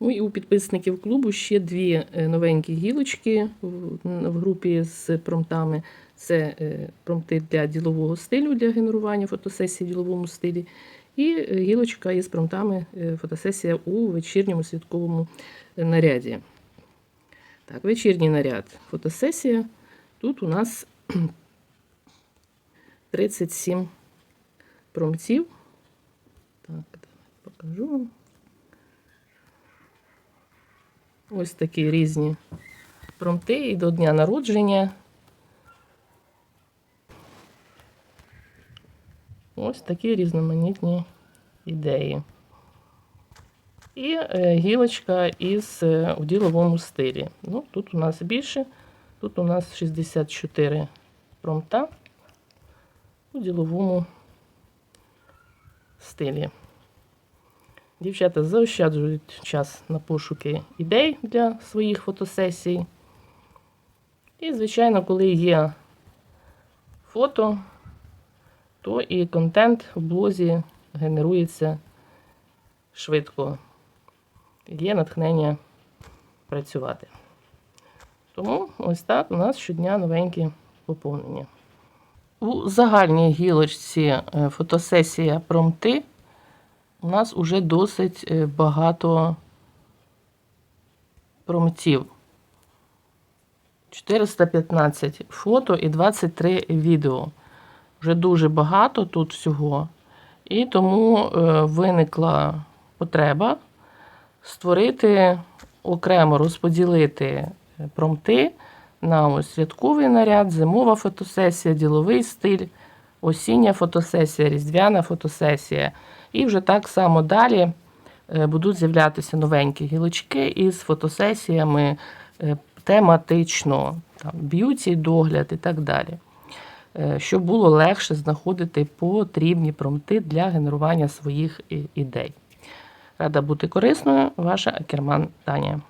Ну і у підписників клубу ще дві е, новенькі гілочки в- групі з промптами. Це е, промпти для ділового стилю, для генерування фотосесій в діловому стилі. І е, гілочка із промптами е, фотосесія у вечірньому святковому наряді. Так, вечірній наряд. Фотосесія. Тут у нас 37 промптів. Так, покажу вам. Ось такі різні промпти і до дня народження. Ось такі різноманітні ідеї. І е, гілочка із е, у діловому стилі. Ну, тут у нас більше, тут у нас 64 промпта у діловому стилі. Дівчата заощаджують час на пошуки ідей для своїх фотосесій. І, звичайно, коли є фото, то і контент в блозі генерується швидко. Є натхнення працювати. Тому ось так у нас щодня новенькі поповнення. У загальній гілочці е, фотосесія промти у нас уже досить е, багато промптів. 415 фото і 23 відео. Вже дуже багато тут всього. І тому е, виникла потреба створити окремо розподілити е, промпти на ось святковий наряд, зимова фотосесія, діловий стиль, осіння фотосесія, різдвяна фотосесія. І вже так само далі е, будуть з'являтися новенькі гілочки із фотосесіями е, тематично, там, б'юті, догляд і так далі. Е, Щоб було легше знаходити потрібні промпти для генерування своїх ідей. Рада бути корисною, ваша Акерман Таня.